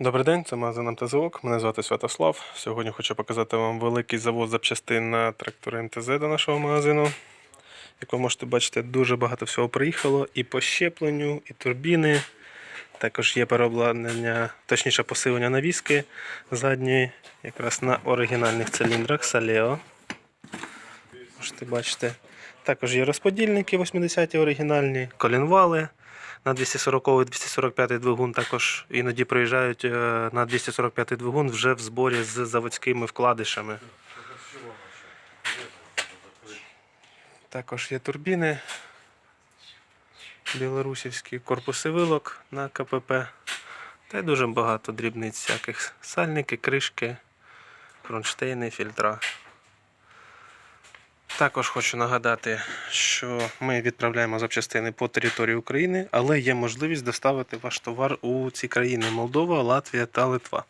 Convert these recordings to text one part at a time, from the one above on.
Добрий день, це магазин МТЗОК. Мене звати Святослав. Сьогодні хочу показати вам великий завоз запчастин на трактори МТЗ до нашого магазину. Як ви можете бачити, дуже багато всього приїхало і по щепленню, і турбіни. Також є переобладнання, точніше посилення навіски задньої, якраз на оригінальних циліндрах Салео. Можете бачити. Також є розподільники 80-ті оригінальні, колінвали на 240-245 двигун. Також іноді приїжджають е, на 245 двигун вже в зборі з заводськими вкладишами. Також є турбіни білорусівські, корпуси вилок на КПП. Та й дуже багато дрібниць всяких. Сальники, кришки, кронштейни, фільтра. Також хочу нагадати, що ми відправляємо запчастини по території України, але є можливість доставити ваш товар у ці країни Молдова, Латвія та Литва.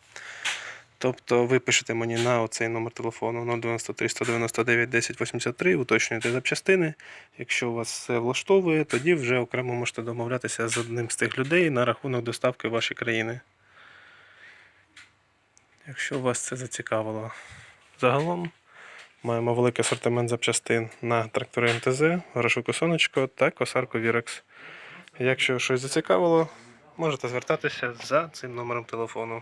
Тобто ви пишете мені на оцей номер телефону 093 199 1083, уточнюєте запчастини. Якщо вас все влаштовує, тоді вже окремо можете домовлятися з одним з тих людей на рахунок доставки в ваші країни. Якщо вас це зацікавило. Загалом маємо великий асортимент запчастин на трактори МТЗ, горошуку сонечко та косарку Вірекс. Якщо щось зацікавило, можете звертатися за цим номером телефону.